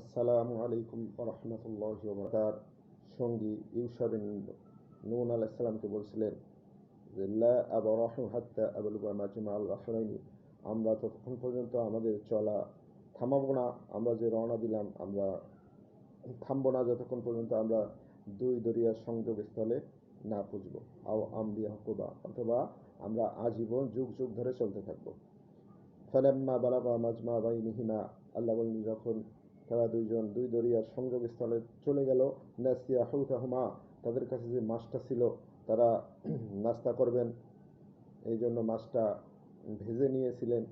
আসসালামু আলাইকুম রহমতুল্লাহ তার সঙ্গী ইউসা বিন নুন আলাইসাল্লামকে বলছিলেন যে, লা আবরাহু হাত্তা আল আমরা ততক্ষণ পর্যন্ত আমাদের চলা থামাবো না, আমরা যে রওনা দিলাম, আমরা থামবো না, যতক্ষণ পর্যন্ত আমরা দুই দরিয়ার সংযোগস্থলে না পুজব। আও আমদিয়া হকুবা অথবা আমরা আজীবন যুগ যুগ ধরে চলতে থাকব। ফালাম্মা বালাগা মাজমা বাইনিহিমা, আল্লাহ বলেন, যখন তারা দুইজন দুই দরিয়ার সংযোগস্থলে চলে গেল। নাসিয়া হুতাহুমা তাদের কাছে যে মাছটা ছিল তারা নাস্তা করবেন। এই জন্য মাছটা ভেজে নিয়েছিলেন।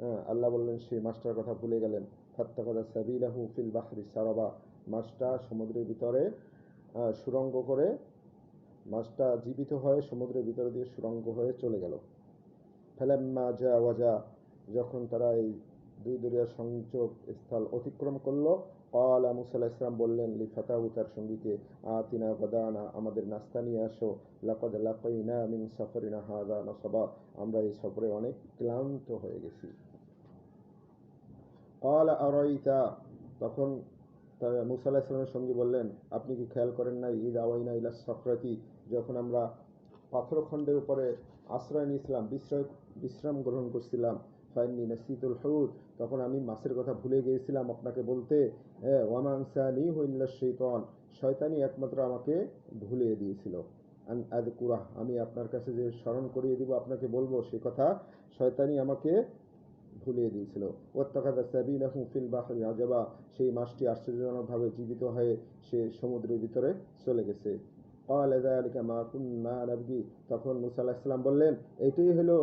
হ্যাঁ, আল্লাহ বললেন সেই মাছটার কথা ভুলে গেলেন। ফাত্তাকাদা সাবিলাহু ফিল বাহরি সারাবা। মাছটা সমুদ্রের ভিতরে সুরঙ্গ করে মাছটা জীবিত হয়ে সমুদ্রের ভিতরে দিয়ে সুরঙ্গ হয়ে চলে গেল। ফেলাম্মা যা ওয়াজা যখন তারা এই দুই দরিয়ার সংযোগ স্থল অতিক্রম করল। কলা মুসাল্লাহ ইসলাম বললেন, লি ফাতাহু তার সঙ্গীকে, আতিনা গদানা আমাদের নাস্তা নিয়ে আসো। লাকাদ লাকাইনা মিন সাফরিনা হাদা নাসাবা। আমরা এই সফরে অনেক ক্লান্ত হয়ে গেছি। কলা আরাইতা? তখন মুসা আলাহ ইসলামের সঙ্গে বললেন, আপনি কি খেয়াল করেন না ঈদ আওয়াইনা ইলা সফরাতি। যখন আমরা পাথরখণ্ডের উপরে আশ্রয় নিয়েছিলাম বিশ্রয় বিশ্রাম গ্রহণ করছিলাম। ফাইনি নাসিতুল হুদ। তখন আমি মাছের কথা ভুলে গিয়েছিলাম আপনাকে বলতে হ্যাঁ ওয়ামাংসানি হইল্লা শৈতন। শয়তানি একমাত্র আমাকে ভুলিয়ে দিয়েছিল। আমি আপনার কাছে যে স্মরণ করিয়ে দিব, আপনাকে বলব, সে কথা শয়তানি আমাকে ভুলিয়ে দিয়েছিল। ওত্তাকাদা সাবিলাহু ফিল বাহরি আজাবা। সেই মাছটি আশ্চর্যজনকভাবে জীবিত হয়ে সে সমুদ্রের ভিতরে চলে গেছে। তখন মুসা আলাহিসাল্লাম বললেন, এটাই হলো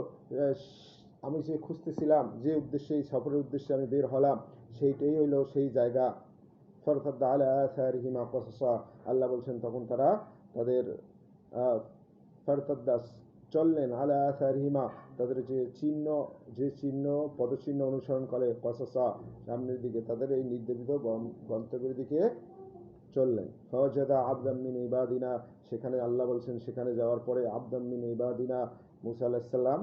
আমি যে খুঁজতেছিলাম, যে উদ্দেশ্যে, এই সফরের উদ্দেশ্যে আমি বের হলাম, সেইটাই হলো সেই জায়গা। ফরফাদ্দা আলা সারিহিমা কসসা। আল্লাহ বলছেন, তখন তারা তাদের ফরতাদ্দাস চললেন আলা সারিহিমা তাদের যে চিহ্ন যে চিহ্ন, পদচিহ্ন অনুসরণ করে কসসা। সামনের দিকে তাদের এই নির্দেশিত গন্তব্যের দিকে চললেন। ফওয়াজাদা আবদাম্মিন ইবাদিনা, সেখানে আল্লাহ বলছেন, সেখানে যাওয়ার পরে আবদাম্মিন ইবাদিনা, মুসা আলাহিসাল্লাম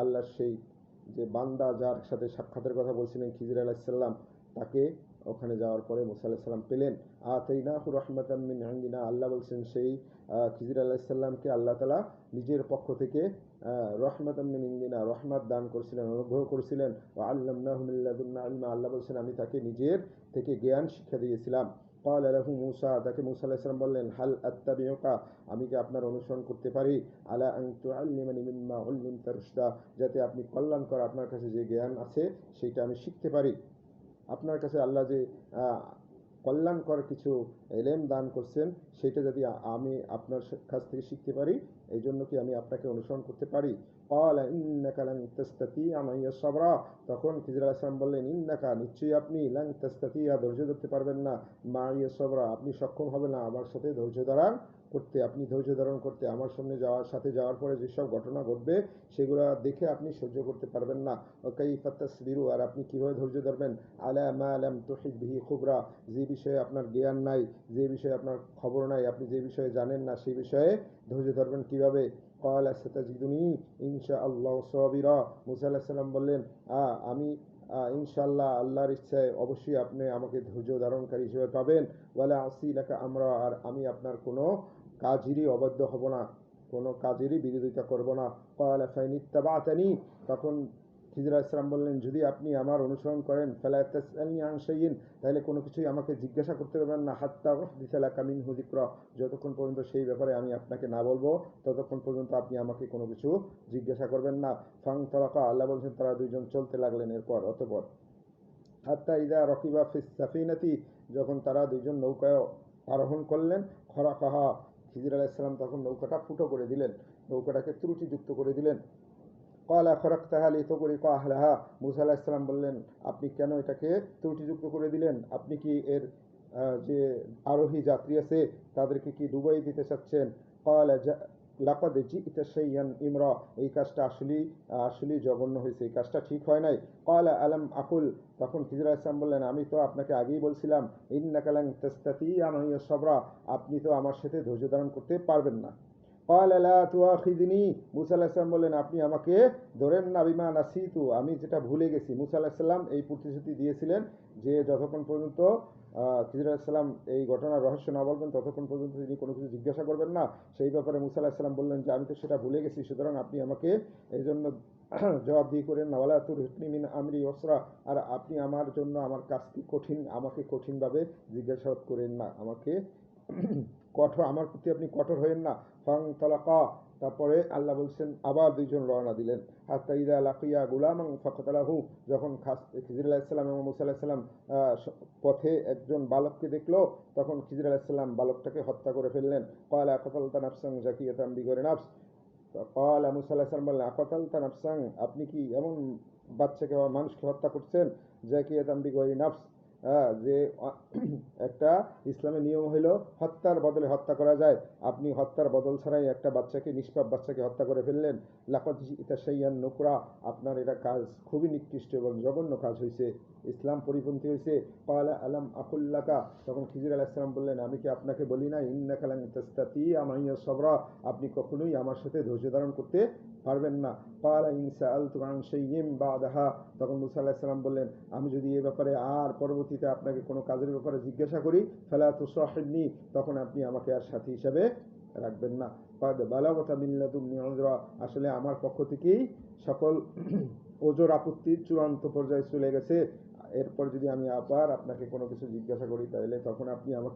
আল্লাহর সেই যে বান্দা যার সাথে সাক্ষাতের কথা বলছিলেন, খিজির আলাহিসাল্লাম তাকে ওখানে যাওয়ার পরে মুসা আলাহিসাল্লাম পেলেন। আতাইনাহু রাহমাতাম মিন ইনদিনা আল্লাহ বলছেন, সেই খিজির আলাহিসাল্লামকে আল্লাহ তালা নিজের পক্ষ থেকে রহমাতাম মিন ইনদিনা রহমত দান করেছিলেন, অনুগ্রহ করেছিলেন। ও লাদুন্না আল্লাহ বলছেন, আমি তাকে নিজের থেকে জ্ঞান শিক্ষা দিয়েছিলাম। কল আলাহু মুসা তাকে মুসা আলাহিসাম বললেন, হাল আত্মাবিয়কা আমি কি আপনার অনুসরণ করতে পারি? আলা আংতু আল্লিমানি মিম্মা উল্লিম তারুসদা যাতে আপনি কল্যাণকর আপনার কাছে যে জ্ঞান আছে সেটা আমি শিখতে পারি। আপনার কাছে আল্লাহ যে কল্যাণকর কিছু এলেম দান করছেন সেটা যদি আমি আপনার কাছ থেকে শিখতে পারি এই জন্য কি আমি আপনাকে অনুসরণ করতে পারি? কলা ইন্নাকা লাং তাস্তাতি আমাইয়া সাবরা তখন খিজির আলাইসলাম বললেন, ইন্নাকা নিশ্চয়ই আপনি লাং তাস্তাতিয়া, ধৈর্য ধরতে পারবেন না। মা ইয়া সাবরা, আপনি সক্ষম হবে না। আমার সাথে ধৈর্য ধারণ করতে, আপনি ধৈর্য ধারণ করতে, আমার সামনে যাওয়ার, সাথে যাওয়ার পরে যেসব ঘটনা ঘটবে, সেগুলো দেখে আপনি সহ্য করতে পারবেন না। ওকাই ফাত্তাসবিরু আর আপনি কীভাবে ধৈর্য ধরবেন? আলা মা আলাম তহিদ বিহি খুবরা, যে বিষয়ে আপনার জ্ঞান নাই, যে বিষয়ে আপনার খবর নাই, আপনি যে বিষয়ে জানেন না, সেই বিষয়ে ধৈর্য ধরবেন কীভাবে? কলা সেতাজিদুনি ইনশা আল্লাহ সবিরা। মুসা আল্লাহ বললেন বললেন আমি ইনশাল্লাহ আল্লাহর ইচ্ছায় অবশ্যই আপনি আমাকে ধৈর্য ধারণকারী হিসেবে পাবেন। বলে আসি লেখা আমরা, আর আমি আপনার কোনো কাজেরই অবাধ্য হব না, কোনো কাজেরই বিরোধিতা করব না। কয়ালা ফাইনিত্তাবাতানি তখন খিজির ইসলাম বললেন, যদি আপনি আমার অনুসরণ করেন, ফেলা তাসআলনি আন শাইইন তাহলে কোনো কিছুই আমাকে জিজ্ঞাসা করতে পারবেন না। হাত্তা দিসালা কামিন হুদিক্র যতক্ষণ পর্যন্ত সেই ব্যাপারে আমি আপনাকে না বলব, ততক্ষণ পর্যন্ত আপনি আমাকে কোনো কিছু জিজ্ঞাসা করবেন না। ফাং তলাকা আল্লাহ বলছেন, তারা দুইজন চলতে লাগলেন এরপর, অতপর। হাত্তা ইদা রকিবা ফিস সাফিনাতি যখন তারা দুইজন নৌকায় আরোহণ করলেন খরা কাহা খিজির আলাইসাল্লাম তখন নৌকাটা ফুটো করে দিলেন, নৌকাটাকে ত্রুটিযুক্ত করে দিলেন। কলা খরক তাহালি তো করি কাহলাহা মুসা আলাহিসাল্লাম বললেন, আপনি কেন এটাকে ত্রুটিযুক্ত করে দিলেন? আপনি কি এর যে আরোহী যাত্রী আছে, তাদেরকে কি ডুবাই দিতে চাচ্ছেন? কলা লাকাদ জিইতা শাইয়ান ইমরা। এই কাজটা আসলেই আসলেই জঘন্য হয়েছে, এই কাজটা ঠিক হয় নাই। কলা আলম আকুল। তখন খিজরা ইসলাম বললেন, আমি তো আপনাকে আগেই বলছিলাম ইন্নাকালাং তেস্তাতি আনহিয়া সবরা। আপনি তো আমার সাথে ধৈর্য ধারণ করতে পারবেন না। কয়ালিনি মুসা বললেন, আপনি আমাকে ধরেন না, বিমা তু আমি যেটা ভুলে গেছি। মুসা আলাহিসাল্লাম এই প্রতিশ্রুতি দিয়েছিলেন যে যতক্ষণ পর্যন্ত খিজর এই ঘটনার রহস্য না বলবেন, ততক্ষণ পর্যন্ত তিনি কোনো কিছু জিজ্ঞাসা করবেন না। সেই ব্যাপারে মুসা বললেন যে, আমি তো সেটা ভুলে গেছি, সুতরাং আপনি আমাকে এই জন্য জবাব দিয়ে করেন নাওয়ালা তুর হিটনিমিন আমরি ওসরা আর আপনি আমার জন্য আমার কাজটি কঠিন, আমাকে কঠিনভাবে জিজ্ঞাসাবাদ করেন না। আমাকে কঠোর, আমার প্রতি আপনি কঠোর হয়েন না। ফাং তলাকা, তারপরে আল্লাহ বলছেন, আবার দুইজন রওনা দিলেন। হাত্তা ইদা লাকিয়া গুলাম ফকতালাহু, যখন খাস, খিজির আলাহিসাল্লাম এবং মুসা আলাহিসাল্লাম পথে একজন বালককে দেখল, তখন খিজির আলাহিসাল্লাম বালকটাকে হত্যা করে ফেললেন। কয়লা কতালতা নাফসাং জাকিয়াতাম বিগরে নাফস। কয়লা মুসা আলাহিসাল্লাম বললেন, আকতালতা নাফসাং আপনি কি এমন বাচ্চাকে মানুষকে হত্যা করছেন? জাকিয়াতাম বিগরি নাফস। হ্যাঁ, যে একটা ইসলামের নিয়ম হলো হত্যার বদলে হত্যা করা যায়। আপনি হত্যার বদল ছাড়াই একটা বাচ্চাকে নিষ্পাপ বাচ্চাকে হত্যা করে ফেললেন। লাকাত ইতা সাইয়ান নোকরা আপনার এটা কাজ খুবই নিকৃষ্ট এবং জঘন্য কাজ হয়েছে ইসলাম পরিপন্থী হয়েছে পালা আলাম আকুল্লাকা তখন খিজির আল ইসলাম বললেন আমি কি আপনাকে বলি না ইন্না কালাং তাস্তাতি আমাইয়া সবরা আপনি কখনোই আমার সাথে ধৈর্য ধারণ করতে পারবেন না। পালা ইনসা আল সেইম বা দাহা তখন মুসা আলাহিসাল্লাম বললেন, আমি যদি এ ব্যাপারে আর পরবর্তীতে আপনাকে কোনো কাজের ব্যাপারে জিজ্ঞাসা করি, ফেলা তো সাহেবনি তখন আপনি আমাকে আর সাথী হিসাবে রাখবেন না। কাদ বালাগতা মিল্লাতুম আসলে আমার পক্ষ থেকেই সকল ওজোর আপত্তির চূড়ান্ত পর্যায়ে চলে গেছে। এরপর যদি আমি আবার আপনাকে কোনো কিছু জিজ্ঞাসা করি, তাহলে তখন আপনি আমাকে